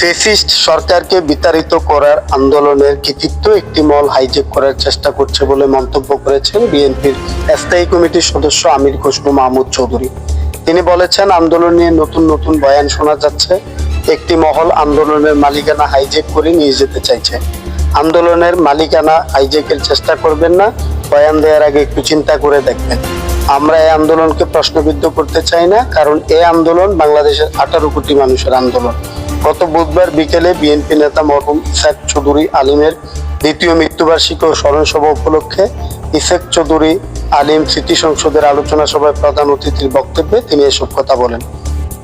Fascist সরকারকে বিতাড়িত করার আন্দোলনের কৃতিত্ব একটি মল হাইজেক করার চেষ্টা করছে বলে মন্তব্য করেছেন বিএনপির স্থায়ী কমিটির সদস্য আমির খসরু মাহমুদ চৌধুরী। তিনি বলেছেন, আন্দোলন নিয়ে নতুন নতুন বয়ান শোনা যাচ্ছে। একটি মহল আন্দোলনের মালিকানা হাইজেক করে নিয়ে যেতে চাইছে। আন্দোলনের মালিকানা হাইজেকের চেষ্টা করবেন না, বয়ান দেওয়ার আগে একটু চিন্তা করে দেখবেন। আমরা এই আন্দোলনকে প্রশ্নবিদ্ধ করতে চাই না, কারণ এই আন্দোলন বাংলাদেশের আঠারো কোটি মানুষের আন্দোলন। গত বুধবার বিকেলে বিএনপি নেতা মরহুম ইসাক চৌধুরী আলিমের দ্বিতীয় মৃত্যুবার্ষিকী ও স্মরণ সভা উপলক্ষে ইসেক চৌধুরী আলিম স্মৃতি সংসদের আলোচনা সভায় প্রধান অতিথির বক্তব্যে তিনি এসব কথা বলেন।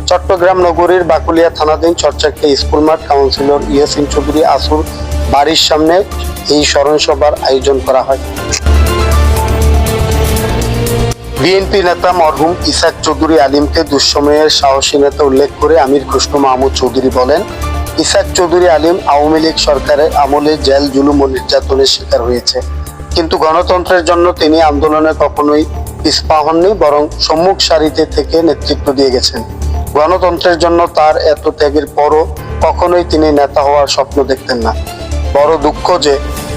চট্টগ্রাম নগরীর বাকুলিয়া থানাধীন চর্চাকে স্কুল মাঠ কাউন্সিলর ইয়াসিন চৌধুরী আসুর বাড়ির সামনে এই স্মরণসভার আয়োজন করা হয়। বিএনপি নেতা মরহুম ইসাক চৌধুরী আলিমকে দুঃসময়ের সাহসী নেতা উল্লেখ করে আমির খসরু মাহমুদ চৌধুরী বলেন, ইসাক চৌধুরী আলিম আওয়ামী লীগ সরকারের আমলে জেল, জুলুম ও নির্যাতনের শিকার হয়েছে। কিন্তু গণতন্ত্রের জন্য তিনি আন্দোলনে কখনোই পিছপা হননি, বরং সম্মুখ সারিতে থেকে নেতৃত্ব দিয়ে গেছেন। গণতন্ত্রের জন্য তার এত ত্যাগের পরও কখনোই তিনি নেতা হওয়ার স্বপ্ন দেখতেন না। বড় দুঃখ যে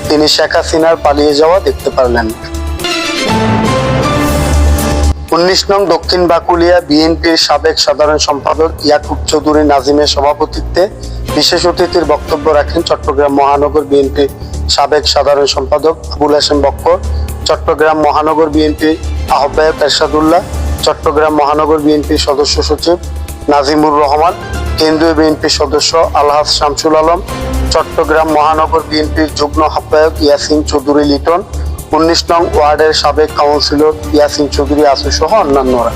তিনি শেখ হাসিনার পালিয়ে যাওয়া দেখতে পারলেন উনিশ নং দক্ষিণ বাকুলিয়া বিএনপির সাবেক সাধারণ সম্পাদক ইয়াকুব চৌধুরী নাজিমের সভাপতিত্বে বিশেষ অতিথির বক্তব্য রাখেন চট্টগ্রাম মহানগর বিএনপির সাবেক সাধারণ সম্পাদক আবুল হাসেম বক্কর, চট্টগ্রাম মহানগর বিএনপি আহ্বায়ক এরশাদুল্লাহ, চট্টগ্রাম মহানগর বিএনপির সদস্য সচিব নাজিমুর রহমান, কেন্দ্রীয় বিএনপির সদস্য আলহাজ শামসুল আলম, চট্টগ্রাম মহানগর বিএনপির যুগ্ম আহ্বায়ক ইয়াসিন চৌধুরী লিটন উনিশ নং ওয়ার্ডের সাবেক কাউন্সিলর ইয়াসিন চৌধুরী আসু সহ অন্যান্যরা।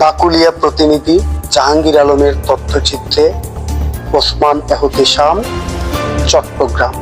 বাকুলিয়া প্রতিনিধি জাহাঙ্গীর আলমের তথ্যচিত্রে ওসমান এহতেশাম, চট্টগ্রাম।